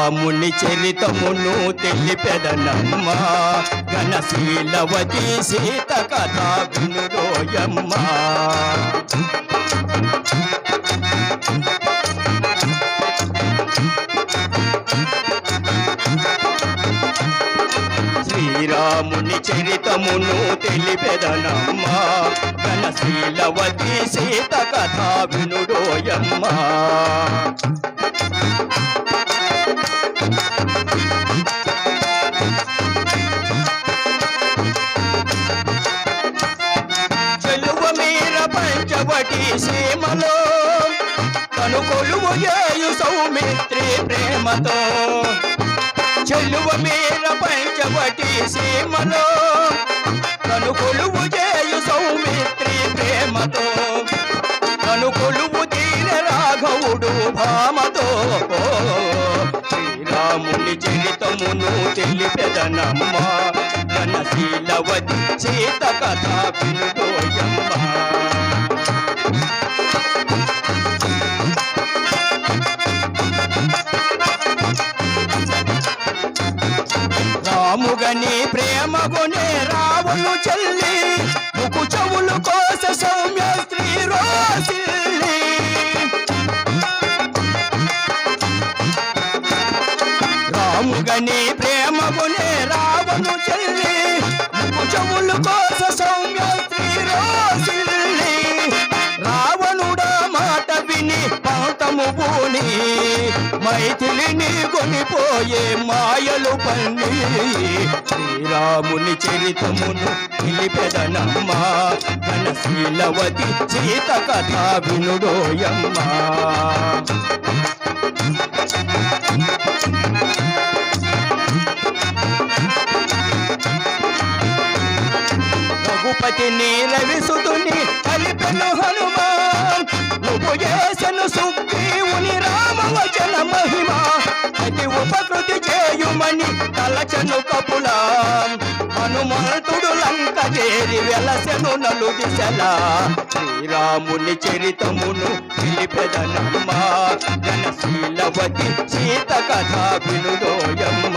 శ్రీరాముని చరితమును తెలిపెదనమ్మ. ఘనశీలవతి సీత కథ వినురోయమ్మ. శ్రీరాముని చరితమును తెలిపెదనమ్మ. ఘనశీలవతి సీత కథ వినుడోయమ్మ పంచవటి సీమలో కనుకొలువు చేయు సౌమిత్రి ప్రేమతో. చెల్లువ మీర పంచవటి సీమలో కనుకొలువు చేయు సౌమిత్రి ప్రేమతో. కనుకొలువు తీర రాఘవుడు భామతో. శ్రీరాముని జీవితమును తెలిపెదనమ్మ. ఘనశీలవతి సీత కథ వినుడోయమ్మ మగునే రావును చెల్లి ముకు చెవులు కోస సౌమ్య స్త్రీ రోసిల్లి రాముగని ప్రేమగునే రావును చెల్లి ముకు చెవులు కోస సౌమ్య స్త్రీ రోసిల్లి రావణుడ మాట విని పాతము పూని మైథిలిని కొనిపోయే మాయలు పన్ని శ్రీరాముని చరితమును నిలిపెదనమ్మ. ఘనశీలవతి సీత కథ వినుడోయమ్మ. రఘుపతిని రవిసుతుని కలిపెను హనుమ నువ్వు చేసను సుగ్రీవుని రామవచన మహిమ. అతి ఉపకృతి చేయుమని తలచను కపుల హనుమంతుడు లంక చేరి వెలసెను నలు దిశలా శ్రీరాముని చరితమును పిలిపెదనమ్మా ఘనశీలవతి సీత కథ వినుడోయమ్మ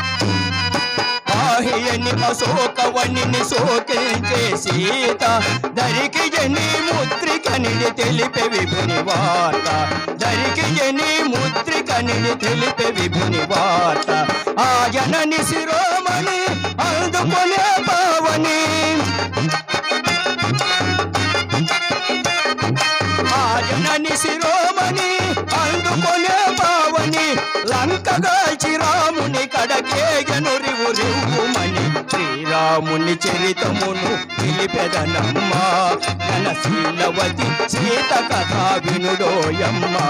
శోకించే సీత పాహియని శోకించే సీత. దరికి జని ముద్రికనిని తెలిపే విభుని వార్త. దరికి జని ముద్రికనిని తెలిపే విభుని వార్త. ఆ జనని శిరోమణి అందుకునే పావని ఆ జనని శిరోమణి లంకగాల్చి రాముని కడకేగను రివు రివ్వుమని శ్రీరాముని చరితమును పిలిపెదనమ్మ ఘనశీలవతి సీత కథ వినుడోయమ్మా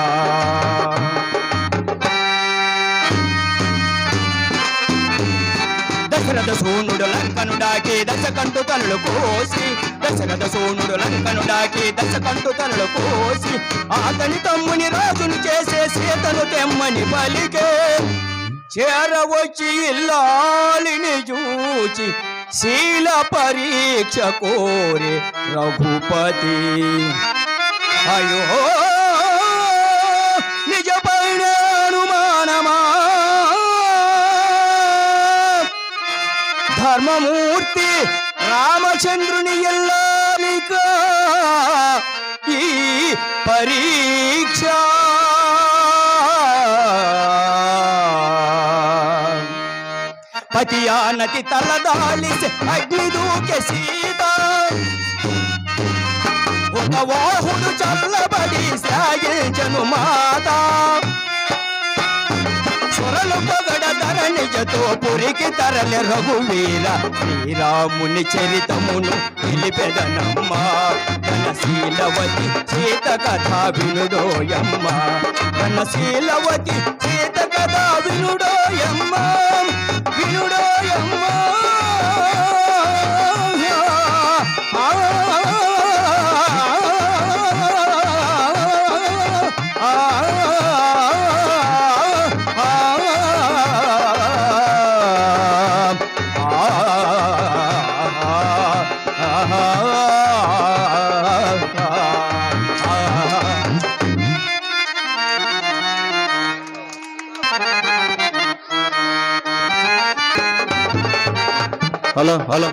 దశరథ సోనుడు లంకను డాకి దశ కంటు తలలు కోసి. దశరథ సోనుడు లంకను డాకి దశ కంటు తలలు కోసి. అతని తమ్ముని రాజును చేసే సీతను తెమ్మని పలికే చేరవచ్చి ఇల్లాలిని చూచి శీల పరీక్ష కోరే రఘుపతి. అయ్యో నిజపైన అనుమానమా? ధర్మమూర్తి రామచంద్రుని ఎల్లాలిక ఈ పరీక్ష పతియానతి తలదాళిసి అగ్ని దూకె సీత. ఒక వాహుడు చల్లబడి సాగించను మాత. సొరలు పొగడ ధరణిజతో పురికి తరలి రఘువీర శ్రీరాముని చరితమును తెలిపెదనమ్మ ఘనశీలవతి సీత కథ వినుడోయమ్మ. ఘనశీలవతి సీత కథ వినుడోయమ్మ. వినుడోయమ్మ হলো হলো